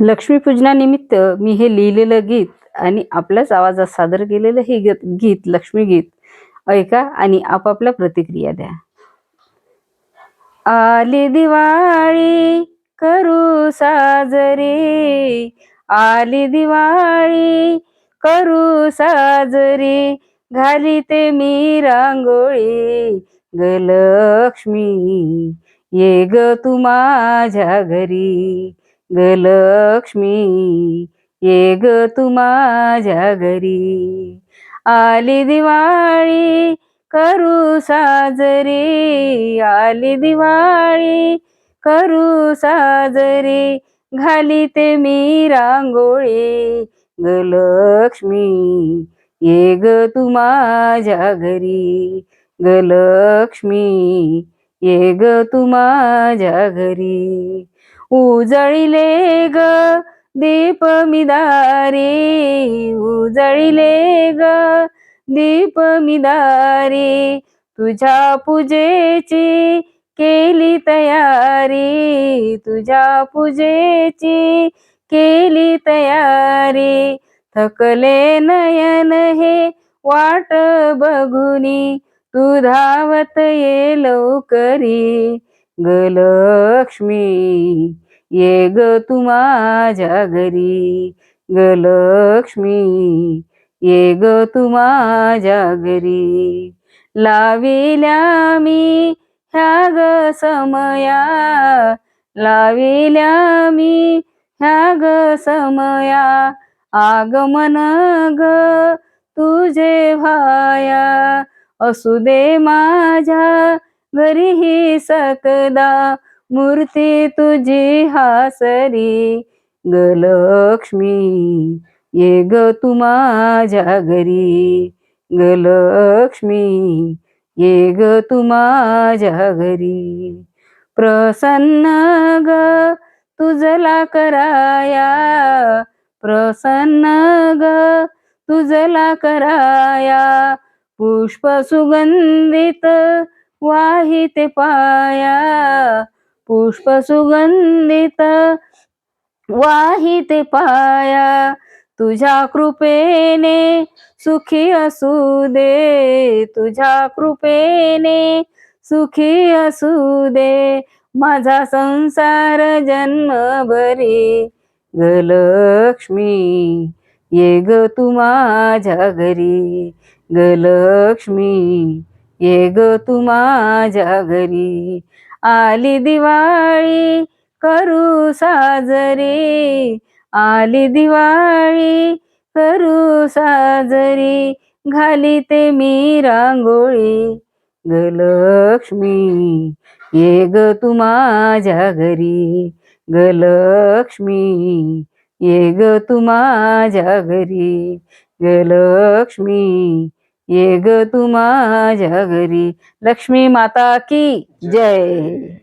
लक्ष्मीपूजनानिमित्त मी हे लिहिलेलं गीत आणि आपल्याच आवाजात सादर केलेलं हे गीत गीत लक्ष्मीगीत ऐका आणि आपापल्या प्रतिक्रिया द्या. आली दिवाळी करू साजरी. आली दिवाळी करू साजरी. घाली ते मी रांगोळी. ग लक्ष्मी ये ग तू माझ्या घरी. ग लक्ष्मी ये ग तू माझ्या घरी. आली दिवाळी करू साजरी आली दिवाळी करू साजरी घाली ते मी रांगोळी. ग लक्ष्मी ये ग तू माझ्या घरी. ग लक्ष्मी ये ग तू माझ्या घरी उजळिले ग दीप मिदारी. उजळिले ग दीप मिदारी. तुझ्या पूजेची केली तयारी. तुझ्या पूजेची केली तयारी. थकले नयन हे वाट बघुनी. तू धावत ये लवकरी. ग लक्ष्मी ये ग तू माझ्या घरी. ग लक्ष्मी ये ग तू माझ्या घरी. लाविल्या मी ह्या ग समया. लाविल्या मी ह्या ग समया. आगमन ग तुझे भाया असू दे माझ्या घरी ही सकदा मूर्ती तुझी हासरी. ग लक्ष्मी ये ग तू माझ्या घरी. ग लक्ष्मी ये ग तू माझ्या घरी. प्रसन्न ग तुझला कराया. प्रसन्न ग तुझला कराया. पुष्प सुगंधित वाहिते पाया. पुष्प सुगंधित वाहिते पाया. तुझ्या कृपेने सुखी असू दे. तुझ्या कृपेने सुखी असू दे. माझा संसार जन्मभरी. ग लक्ष्मी. ये ग तू माझ्या घरी ग लक्ष्मी. ये ग तू माझ्या घरी आली दिवाळी करू साजरी. आली दिवाळी करू साजरी घाली ते मी रांगोळी. ग लक्ष्मी ये ग तू माझ्या घरी ग लक्ष्मी. ये ग तू माझ्या घरी ग लक्ष्मी. ये ग तू माझ्या घरी लक्ष्मी माता की जय.